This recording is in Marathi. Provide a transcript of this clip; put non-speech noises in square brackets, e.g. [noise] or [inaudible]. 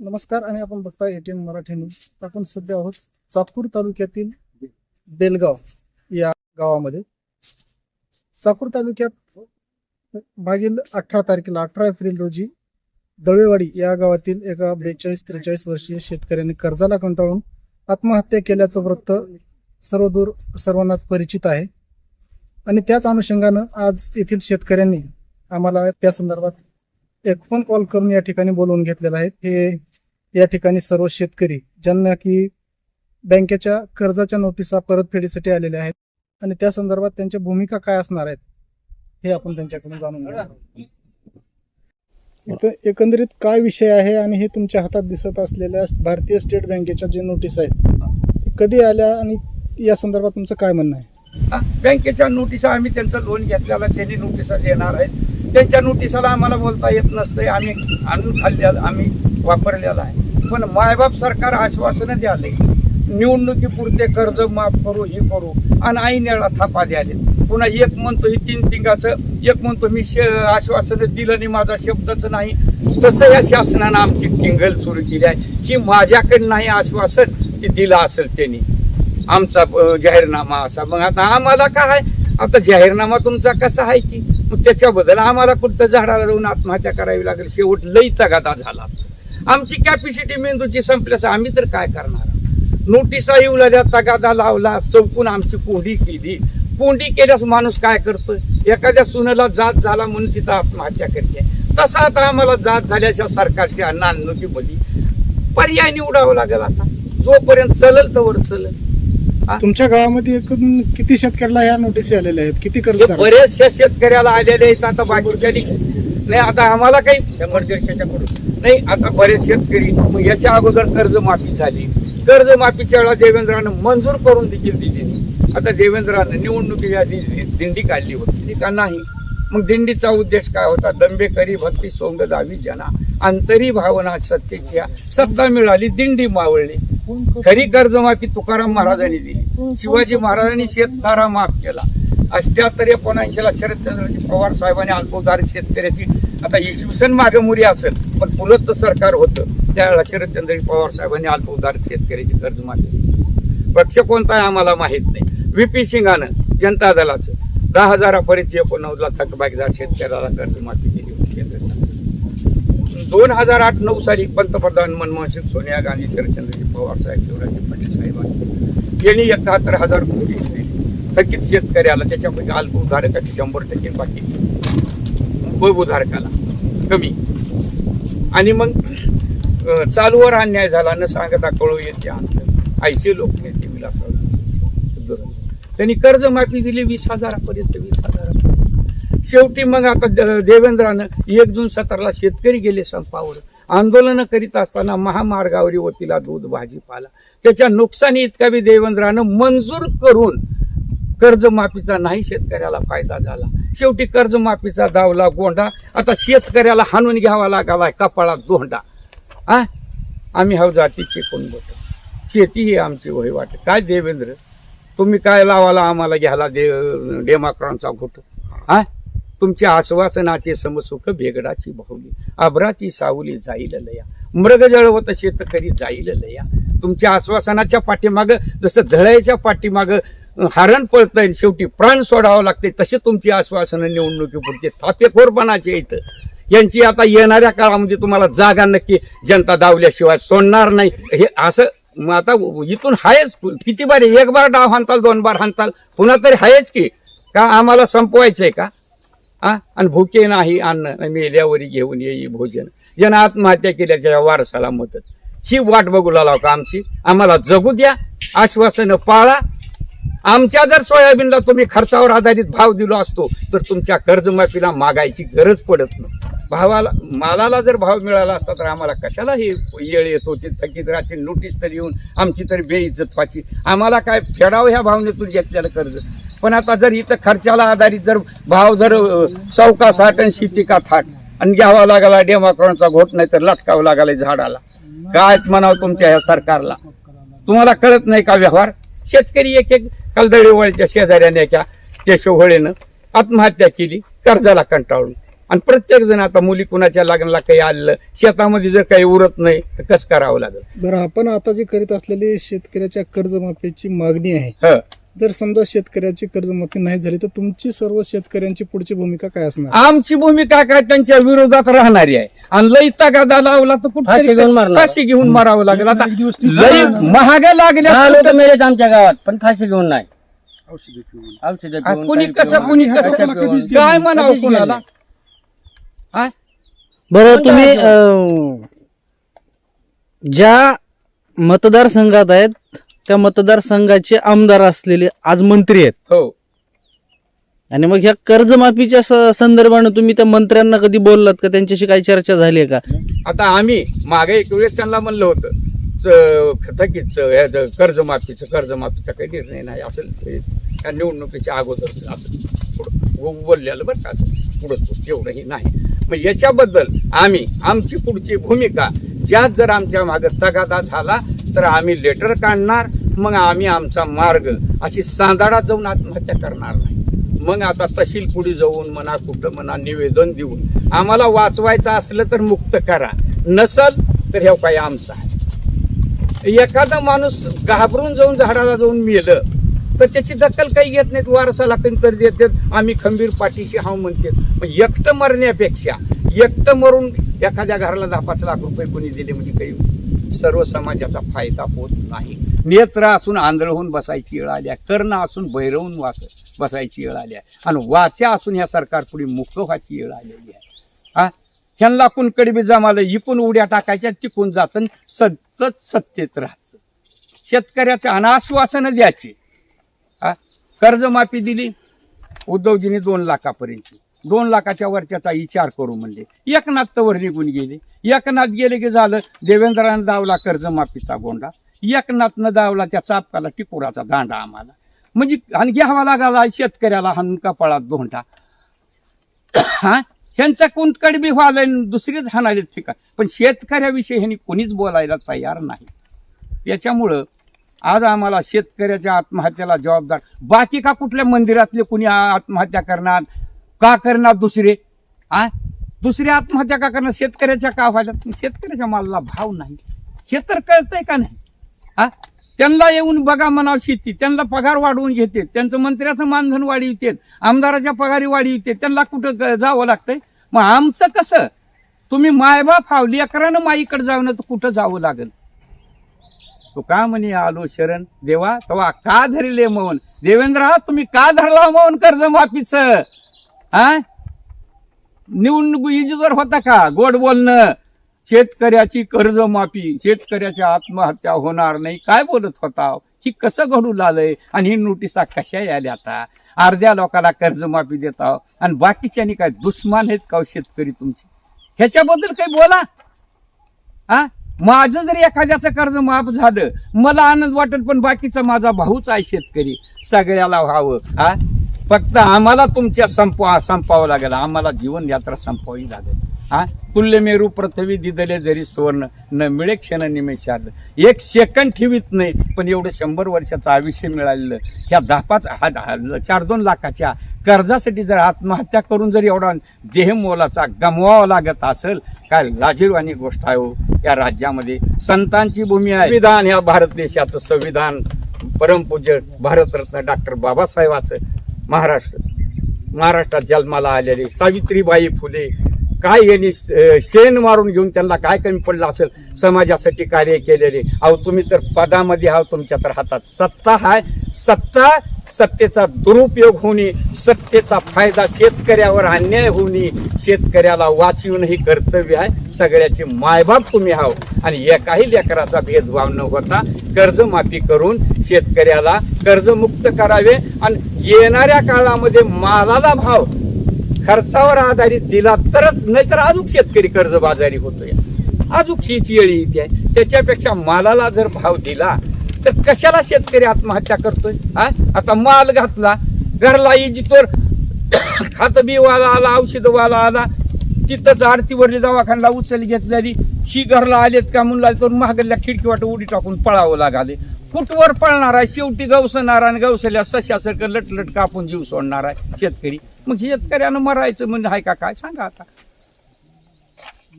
नमस्कार आणि आपण बघता एटीएन मराठी न्यूज आपण सध्या आहोत चाकूर तालुक्यातील बेलगाव या गावामध्ये. चाकूर तालुक्यात मागील अठरा तारखेला अठरा एप्रिल रोजी दळेवाडी या गावातील एका बेचाळीस त्रेचाळीस वर्षीय शेतकऱ्याने कर्जाला कंटाळून आत्महत्या केल्याचं वृत्त सर्वदूर सर्वांनाच परिचित आहे. आणि त्याच अनुषंगानं आज येथील शेतकऱ्यांनी आम्हाला त्या संदर्भात एक फोन कॉल करून या ठिकाणी बोलवून घेतलेला आहे हे या ठिकाणी सर्व शेतकरी ज्यांना की बँकेच्या कर्जाच्या नोटिसा परतफेडीसाठी आलेले आहेत आणि त्या संदर्भात त्यांच्या भूमिका काय असणार आहेत हे आपण त्यांच्याकडून जाणून घेणार आहोत. इथं एकंदरीत काय विषय आहे आणि हे तुमच्या हातात दिसत असलेल्या भारतीय स्टेट बँकेच्या जे नोटीस आहेत ते कधी आल्या आणि या संदर्भात तुमचं काय म्हणणं आहे बँकेच्या नोटिसा आम्ही त्यांचं लोन घेतलेला त्यांनी नोटिसा देणार आहेत. त्यांच्या नोटिसाला आम्हाला बोलता येत नसतंय. आम्ही आणून खाल्ल्या आम्ही वापरलेला आहे. पण मायबाप सरकार आश्वासनं द्याले. निवडणुकीपुरते कर्ज माफ करू हे करू. आणि आईनेला थापा द्याले. पुन्हा एक म्हणतो ही तीन तिंगाचं एक म्हणतो मी श आश्वासनं दिलं नाही माझा शब्दच नाही. तसं या शासनानं आमची टिंगल सुरू केली आहे. की माझ्याकडे नाही आश्वासन ते दिलं असेल त्यांनी. आमचा जाहीरनामा असा. मग आता आम्हाला काय आता जाहीरनामा तुमचा कसा आहे की? मग त्याच्याबद्दल आम्हाला कुठं झाडाला जाऊन आत्महत्या करावी लागेल? शेवट लई तगादा झाला. आमची कॅपॅसिटी मेंदूची संपल्यास आम्ही तर काय करणार? नोटिसा येऊ लागल्या तगादा लावला चौकून आमची कोंडी केली. कोंडी केल्यास माणूस काय करतो एखाद्या सुनेला जात झाला म्हणून तिथं आत्महत्या करते. तसा आता आम्हाला जात झाल्याच्या सरकारच्या नाननुकीमध्ये पर्याय निवडावं लागेल आता. जोपर्यंत चलल तवर चलल. तुमच्या गावामध्ये एकूण किती शेतकऱ्याला या नोटीसी आलेल्या आहेत? किती कर्ज बरेचशा शेतकऱ्याला आलेले आहेत आता बाकीच्या नाही आता आम्हाला काही शंभर दीडशेच्या कडून नाही आता बरेच शेतकरी मग याच्या अगोदर कर्जमाफी झाली. कर्जमाफीच्या वेळेला देवेंद्रानं मंजूर करून देखील दिली आता देवेंद्रानं निवडणुकीच्या दिंडी काढली होती. का नाही मग दिंडीचा उद्देश काय होता? दंबेकरी भक्ती सोंग दावी जना. अंतरी भावना सत्तेची सत्ता मिळाली दिंडी मावळली. खरी कर्जमाफी तुकाराम महाराजांनी दिली. शिवाजी महाराजांनी शेत सारा माफ केला. अष्ट्याहत्तर एकोणऐंशीला शरदचंद्रजी पवार साहेबांनी अल्पोधारक शेतकऱ्याची आता ही मागमुरी असेल पण पुलत सरकार होतं. त्यावेळेला शरदचंद्रजी पवार साहेबांनी अल्पोधारक शेतकऱ्याची कर्जमाफी दिली. पक्ष कोणता आहे आम्हाला माहीत नाही. व्ही सिंगानं जनता दलाचं. दहा हजारापर्यंत एकोणनव्वदला थकबाकीदार शेतकऱ्याला कर्जमाफी केली होती केंद्र सरकारने दोन हजार आठ नऊ साली पंतप्रधान मनमोहन सिंग सोनिया गांधी शरदचंद्रजी पवार साहेब शिवराज पाटील साहेबांनी यांनी एकाहत्तर हजार कोटी दिली. थकीत शेतकऱ्याला त्याच्यापैकी अल्पउधारकाची शंभर टक्के बाकी. उपउधारकाला कमी. आणि मग चालूवर अन्याय झाला न सांगता कळू येते अंत ऐसे लोक त्यांनी कर्जमाफी दिली वीस हजारापर्यंत वीस हजारापर्यंत. शेवटी मग आता द- देवेंद्रानं एक जून सतराला शेतकरी गेले संपावर. आंदोलनं करीत असताना महामार्गावरी वतीला दूध भाजीपाला. त्याच्या नुकसानी इतका बी देवेंद्रानं मंजूर करून कर्जमाफीचा नाही शेतकऱ्याला फायदा झाला. शेवटी कर्जमाफीचा दावला गोंडा. आता शेतकऱ्याला हाणून घ्यावा लागला कपाळात गोंडा आ? आम्ही हव जातीचे कोण बोट? शेती ही आमची वहिवाट काय देवेंद्र? तुम्ही काय लावाला आम्हाला घ्यायला दे डेमाक्रॉनचा घोट? हा? तुमच्या आश्वासनाचे समसुख बेगडाची भावली आभराची सावली जाईल लया. मृग जळवत शेतकरी जाईल लया. तुमच्या आश्वासनाच्या पाठीमागं जसं झळायच्या पाठीमागं हरण पळतंय शेवटी प्राण सोडावं लागते तसे तुमची आश्वासनं निवडणुकीपुरचे थापेखोरपणाचे इथं यांची आता येणाऱ्या काळामध्ये तुम्हाला जागा नक्की जनता दावल्याशिवाय सोडणार नाही. हे असं मग आता इथून आहेच किती बार एक बार डाव हाणताल दोन बार हाणताल पुन्हा तरी आहेच की. का आम्हाला संपवायचंय का? हा आणि भुके नाही अन्न मेल्यावरी घेऊन येई भोजन. ज्यानं आत्महत्या केल्याच्या वारसाला मदत. ही वाट बघू लाव का आमची? आम्हाला जगू द्या आश्वासनं पाळा. आमच्या जर सोयाबीनला तुम्ही खर्चावर आधारित भाव दिलो असतो तर तुमच्या कर्जमाफीला मागायची गरज पडत नाही भावाला मालाला जर भाव मिळाला असता तर आम्हाला कशाला हे येळ येत? होती थकीत राहतील? नोटीस तरी येऊन आमची तरी बेइज्जत व्हायची आम्हाला काय फेडावं ह्या भावनेतून घेतलेलं कर्ज? पण आता जर इथं खर्चाला आधारित जर भाव जर चौका साठ आणि शेती का थाट? आणि घ्यावा लागला डेमाक्रॉनचा घोट नाही तर लटकावं लागला झाडाला. काय म्हणावं तुमच्या ह्या सरकारला? तुम्हाला कळत नाही का व्यवहार? शेतकरी एक एक कलदळीवळीच्या शेजाऱ्याने एका केशव होळेनं आत्महत्या केली कर्जाला कंटाळून. आणि प्रत्येक जण आता मुली कुणाच्या लग्नाला काही आलेलं शेतामध्ये जर काही उरत नाही तर कसं करावं लागेल? बरं आपण आता जे करीत असलेली शेतकऱ्याच्या कर्जमाफीची मागणी आहे. ह. जर समजा शेतकऱ्याची कर्जमाफी नाही झाली तर तुमची सर्व शेतकऱ्यांची पुढची भूमिका काय असणार? आमची भूमिका काय? त्यांच्या विरोधात राहणारी आहे. आणि लई तगादा लावला तर फाशी घेऊन कुठे मारणार. फाशी घेऊन मारावं लागेल. आता लई महाग लागल्या लोक मेलेत आमच्या गावात पण फाशी घेऊन नाही. औषधं घेऊन, कुणी कसं घेऊन, कुणी कसं घेऊन. काय म्हणावं कुणाला? बरं तुम्ही अं, ज्या मतदारसंघात आहेत त्या मतदारसंघाचे आमदार असलेले आज मंत्री आहेत. हो. आणि मग ह्या कर्जमाफीच्या स- संदर्भानं तुम्ही त्या मंत्र्यांना कधी बोललात का? त्यांच्याशी काही चर्चा झाली आहे का? आता आम्ही मागे एक वेळेस त्यांना म्हणलं होतं च- थकीत ह्याचं कर्जमाफीचं कर्जमाफीचा काही निर्णय नाही असेल ते त्या निवडणुकीच्या अगोदरच असं. पुढं बोललेलं बरं का असं पुढं एवढंही नाही. मग याच्याबद्दल आम्ही आमची पुढची भूमिका ज्यात जर आमच्या मागं तगादा झाला तर आम्ही लेटर काढणार मग आम्ही आमचा मार्ग अशी सांदाडा जाऊन आत्महत्या करणार नाही. मग आता तहसील पुढे जाऊन म्हणा कुठं म्हणा निवेदन देऊन आम्हाला वाचवायचं असलं तर मुक्त करा. नसल तर हे काय आमचं आहे. एखादा माणूस घाबरून जाऊन झाडाला जाऊन मेलं तर त्याची दखल काही घेत नाहीत. वारसाला तर देतात आम्ही खंबीर पाठीशी हाव म्हणते. मग एकटं मरण्यापेक्षा एकटं मरून एखाद्या घराला दहा पाच लाख रुपये कोणी दिले म्हणजे काही सर्व समाजाचा फायदा होत नाही. नेत्र असून आंधळ बसायची वेळ आल्या कर्ण असून बैरवून वाच बसायची वेळ आली आहे आणि वाच्या असून ह्या सरकारपुढे मुक्त व्हायची वेळ आलेली आहे. हा? ह्यांना कुणकडे बी जमालं इकून उड्या टाकायच्या तिकून जातं सतत सत्तेत राहायचं. शेतकऱ्याचं अनाश्वासनं द्यायची. कर्जमाफी दिली. उद्धवजीने दोन लाखापर्यंत. दोन लाखाच्या वरच्याचा विचार करू म्हणले. एकनाथ तवर निघून गेले. एकनाथ गेले की झालं देवेंद्रानं दावला कर्जमाफीचा गोंडा. एकनाथनं दावला त्या चापकाला टिकोराचा दांडा आम्हाला. म्हणजे आणि घ्यावा लागला शेतकऱ्याला हाणून कपाळात दोंडा [coughs] हा? ह्यांचा कोणतकडे बी व्हायला दुसरीच हाणाले ठिकाण. पण शेतकऱ्याविषयी ह्यांनी कोणीच बोलायला तयार नाही. याच्यामुळं आज आम्हाला शेतकऱ्याच्या आत्महत्येला जबाबदार. बाकी का कुठल्या मंदिरातले कुणी आत्महत्या करणार? का करणार दुसरे? आ? दुसरे आत्महत्या का करणार? शेतकऱ्याच्या का व्हायला? शेतकऱ्याच्या मालाला भाव नाही. हे तर कळतंय का नाही? हा त्यांना येऊन बघा म्हणाव शेती. त्यांना पगार वाढवून घेते. त्यांचं मंत्र्याचं मानधन वाढविते. आमदाराच्या पगारी वाढविते. त्यांना कुठं जावं लागतंय? मग आमचं कसं? तुम्ही मायबाप हावली अकरानं माईकडे जावं तर कुठं जावं लागेल? तो का म्हणे आलो शरण. देवा तवा का धरले मौन? देवेंद्र हा तुम्ही का धरला मौन कर्जमाफीच? हा? निवडणूक इजीवर होता का? गोड बोलणं. शेतकऱ्याची कर्जमाफी शेतकऱ्याच्या आत्महत्या होणार नाही. काय बोलत होता? ही कसं घडू लागलंय? आणि ही नोटिसा कशा आल्या आता? अर्ध्या लोकांना कर्जमाफी देता. आणि बाकीच्यानी काय दुश्मान आहेत का हो शेतकरी तुमचे? ह्याच्याबद्दल काही बोला. हा? माझं जर एखाद्याचं कर्ज माफ झालं मला आनंद वाटेल पण बाकीचा माझा भाऊच आहे शेतकरी. सगळ्याला व्हावं हा? फक्त आम्हाला तुमच्या संपवा संपावं लागेल. आम्हाला जीवन यात्रा संपवावी लागेल. हा? तुल्य मेरू पृथ्वी दिदले जरी सुवर्ण न मिळे क्षण निमेषात एक सेकंड ठेवीत नाही पण एवढं शंभर वर्षाचं आयुष्य मिळालेलं. ह्या दहा पाच चार दोन लाखाच्या कर्जासाठी जर आत्महत्या करून जर एवढा देह मोलाचा गमवावा लागत असेल काय लाजीरवाणी गोष्ट आहे हो. या राज्यामध्ये संतांची भूमी आहे. संविधान ह्या भारत देशाचं संविधान परमपूज्य भारतरत्न डॉक्टर बाबासाहेबाचं महाराष्ट्र. महाराष्ट्रात जन्माला आलेले सावित्रीबाई फुले. काय यांनी शेण मारून घेऊन त्यांना काय कमी पडलं असेल? समाजासाठी कार्य केलेले. अहो तुम्ही तर पदामध्ये आहो तुमच्या तर हातात सत्ता हाय सत्ता सत्तेचा दुरुपयोग होणे सत्तेचा फायदा शेतकऱ्यावर अन्याय होणे शेतकऱ्याला वाचवणं हे कर्तव्य आहे. सगळ्याचे मायबाप तुम्ही आहो आणि एकाही लेकराचा भेदभाव न होता कर्जमाफी करून शेतकऱ्याला कर्जमुक्त करावे. आणि येणाऱ्या काळामध्ये मालाला भाव खर्चावर आधारित दिला तरच नाहीतर अजून शेतकरी कर्जबाजारी होतोय. अजून हीच येळी येते त्याच्यापेक्षा मालाला जर भाव दिला तर कशाला शेतकरी आत्महत्या करतोय? हा? आता माल घातला घरला इजितवर [coughs] खात वाला आला औषधवाला आला तिथंच आरतीवरली दवाखान्याला उचल घेतलेली ही घरला आलेत का म्हणला तर महागल्या खिडकी वाट उडी टाकून पळावं लागाले. कुठवर पळणार आहे शेवटी गवसणार आणि गवसल्या सशासारखं लटलट कापून जीव सोडणार आहे शेतकरी. मग शेतकऱ्यानं मरायचं म्हणजे आहे का? काय सांगा आता.